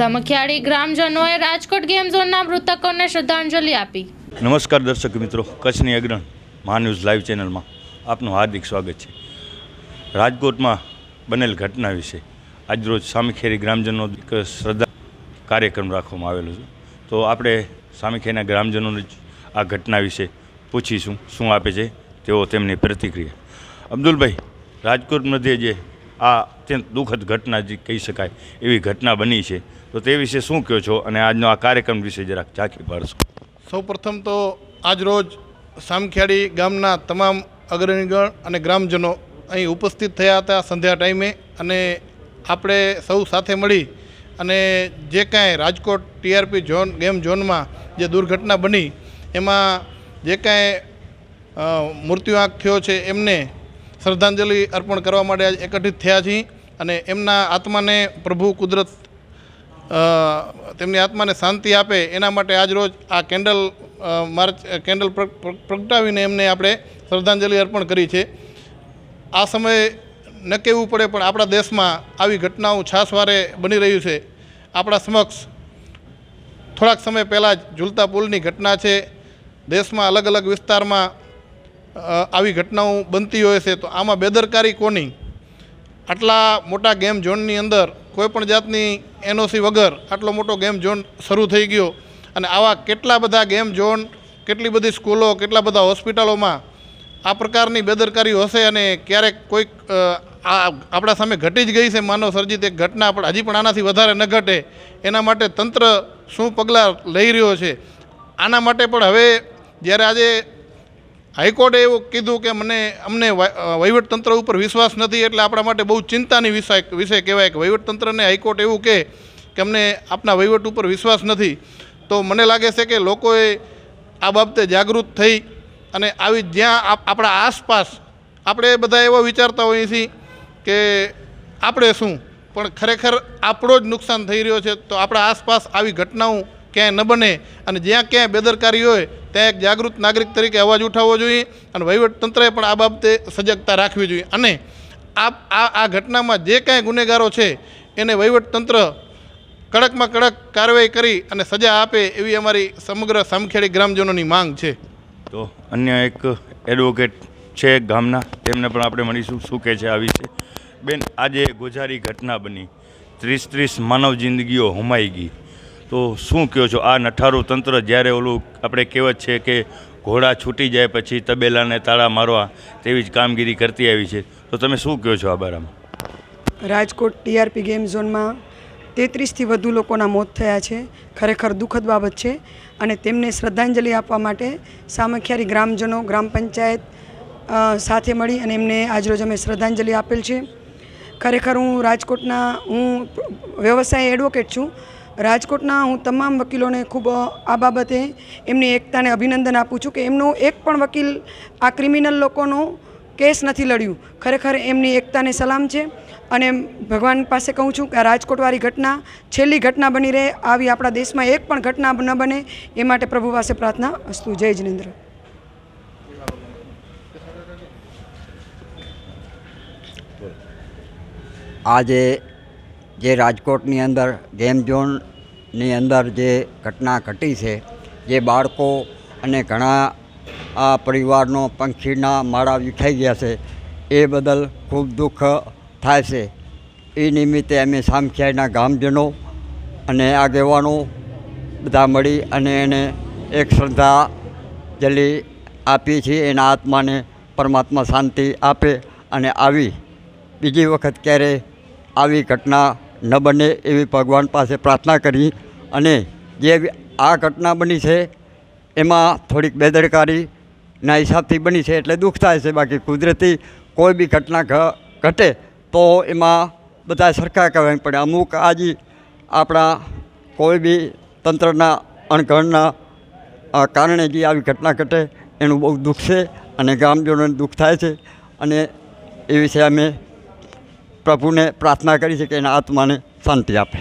સામખિયાળી ગ્રામજનોએ રાજકોટ ગેમ ઝોનના મૃતકોને શ્રદ્ધાંજલિ આપી. નમસ્કાર દર્શક મિત્રો, કચ્છની અગ્રણ મહાન્યૂઝ લાઈવ ચેનલમાં આપનું હાર્દિક સ્વાગત છે. રાજકોટમાં બનેલ ઘટના વિશે આજરોજ સામીખેરી ગ્રામજનો શ્રદ્ધા કાર્યક્રમ રાખવામાં આવેલો છે. તો આપણે સામીખેરીના ગ્રામજનોને આ ઘટના વિશે પૂછીશું, શું આપે છે તેઓ તેમની પ્રતિક્રિયા. અબ્દુલભાઈ, રાજકોટ મધ્યે જે આ અત્યંત દુઃખદ ઘટના જે કહી શકાય એવી ઘટના બની છે. તો તે વિશે શું કહો છો અને આજનો આ કાર્યક્રમ વિશે જરાક ઝાંખી પાડશો. સૌપ્રથમ તો આજરોજ સામખિયાળી ગામના તમામ અગ્રણીગણ અને ગ્રામજનો અહીં ઉપસ્થિત થયા હતા સંધ્યા ટાઈમે અને આપણે સૌ સાથે મળી અને જે કાંઈ રાજકોટ ટીઆરપી ઝોન, ગેમ ઝોનમાં જે દુર્ઘટના બની, એમાં જે કાંઈ મૃત્યુઆંક થયો છે એમને શ્રદ્ધાંજલિ અર્પણ કરવા માટે આજ એકત્રિત થયા છીએ અને એમના આત્માને પ્રભુ કુદરત તેમની આત્માને શાંતિ આપે એના માટે આજરોજ આ કેન્ડલ માર્ચ કેન્ડલ પ્ર- પ્ર- પ્રગટાવીને એમને આપણે શ્રદ્ધાંજલિ અર્પણ કરી છે. આ સમયે ન કહેવું પડે પણ આપણા દેશમાં આવી ઘટનાઓ છાસવારે બની રહ્યું છે. આપણા સમક્ષ થોડાક સમય પહેલાં જ ઝૂલતા પુલની ઘટના છે. દેશમાં અલગ અલગ વિસ્તારમાં આવી ઘટનાઓ બનતી હોય છે તો આમાં બેદરકારી કોની? આટલા મોટા ગેમ ઝોનની અંદર કોઈપણ જાતની એનઓસી વગર આટલો મોટો ગેમ ઝોન શરૂ થઈ ગયો અને આવા કેટલા બધા ગેમ ઝોન, કેટલી બધી સ્કૂલો, કેટલા બધા હોસ્પિટલોમાં આ પ્રકારની બેદરકારી હશે અને ક્યારેક કોઈક આ આપણા સામે ઘટી જ ગઈ છે માનવ સર્જિત એક ઘટના પણ હજી પણ આનાથી વધારે ન ઘટે. એના માટે તંત્ર શું પગલાં લઈ રહ્યો છે? આના માટે પણ હવે જ્યારે આજે હાઈકોર્ટે એવું કીધું કે મને, અમને વહીવટતંત્ર ઉપર વિશ્વાસ નથી એટલે આપણા માટે બહુ ચિંતાની વિષય વિષય કહેવાય કે વહીવટતંત્રને હાઈકોર્ટ એવું કહે કે અમને આપના વહીવટ ઉપર વિશ્વાસ નથી. તો મને લાગે છે કે લોકોએ આ બાબતે જાગૃત થઈ અને આવી જ્યાં આપણા આસપાસ આપણે બધા એવા વિચારતા હોઈએ છીએ કે આપણે શું? પણ ખરેખર આપણો જ નુકસાન થઈ રહ્યો છે તો આપણા આસપાસ આવી ઘટનાઓ ક્યાંય ન બને અને જ્યાં ક્યાંય બેદરકારી હોય, ત્યાં એક જાગૃત નાગરિક તરીકે અવાજ ઉઠાવવો જોઈએ અને વહીવટતંત્રએ પણ આ બાબતે સજગતા રાખવી જોઈએ. અને આ આ ઘટનામાં જે કાંઈ ગુનેગારો છે, એને વહીવટતંત્ર કડકમાં કડક કાર્યવાહી કરી અને સજા આપે એવી અમારી સમગ્ર સામખેડી ગ્રામજનોની માંગ છે. તો અન્ય એક એડવોકેટ છે ગામના, તેમને પણ આપણે મળીશું શું કહે છે આ વિશે. બેન, આજે ગોઝારી ઘટના બની. ત્રીસ ત્રીસ માનવ જિંદગીઓ હુમાઈ ગઈ. તો શું કહો છો? આ નઠારું તંત્ર જ્યારે ઓલું આપણે કહેવત છે કે ઘોડા છૂટી જાય પછી તબેલાને તાળા મારવા તેવી જ કામગીરી કરતી આવી છે. તો તમે શું કહો છો આ બારામાં? રાજકોટ ટીઆરપી ગેમ ઝોનમાં તેત્રીસથી વધુ લોકોના મોત થયા છે. ખરેખર દુઃખદ બાબત છે અને તેમને શ્રદ્ધાંજલિ આપવા માટે સામખિયારી ગ્રામજનો, ગ્રામ પંચાયત સાથે મળી અને એમને આજરોજ અમે શ્રદ્ધાંજલિ આપેલ છે. ખરેખર હું રાજકોટના, હું વ્યવસાય એડવોકેટ છું. રાજકોટના હું તમામ વકીલોને ખૂબ આ બાબતે એમની એકતાને અભિનંદન આપું છું કે એમનો એક પણ વકીલ આ ક્રિમિનલ લોકોનો કેસ નથી લડ્યું. ખરેખર એમની એકતાને સલામ છે અને ભગવાન પાસે કહું છું કે આ રાજકોટવાળી ઘટના છેલ્લી ઘટના બની રહે, આવી આપણા દેશમાં એક પણ ઘટના ન બને એ માટે પ્રભુ પાસે પ્રાર્થના અસ્તુ. જય જિનેન્દ્ર. આજે જે રાજકોટની અંદર, ગેમ ઝોનની અંદર જે ઘટના ઘટી છે, જે બાળકો અને ઘણા આ પરિવારનો પંખીના માળા વિખાઈ ગયા છે, એ બદલ ખૂબ દુઃખ થાય છે. એ નિમિત્તે અમે સામખિયાના ગામજનો અને આગેવાનો બધા મળી અને એને એક શ્રદ્ધાંજલિ આપી છીએ એના આત્માને પરમાત્મા શાંતિ આપે અને આવી બીજી વખત ક્યારે આવી ઘટના ન બને એવી ભગવાન પાસે પ્રાર્થના કરી અને જે આ ઘટના બની છે, એમાં થોડીક બેદરકારીના હિસાબથી બની છે એટલે દુઃખ થાય છે. બાકી કુદરતી કોઈ બી ઘટના ઘટે તો એમાં બધા સરખા કહેવાય. પડે અમુક આજે આપણા કોઈ બી તંત્રના અણઘણના કારણે જે આવી ઘટના ઘટે એનું બહુ દુઃખ છે અને ગામજનોને દુઃખ થાય છે. અને એ વિશે અમે પ્રભુને પ્રાર્થના કરી છે કે એના આત્માને શાંતિ આપે.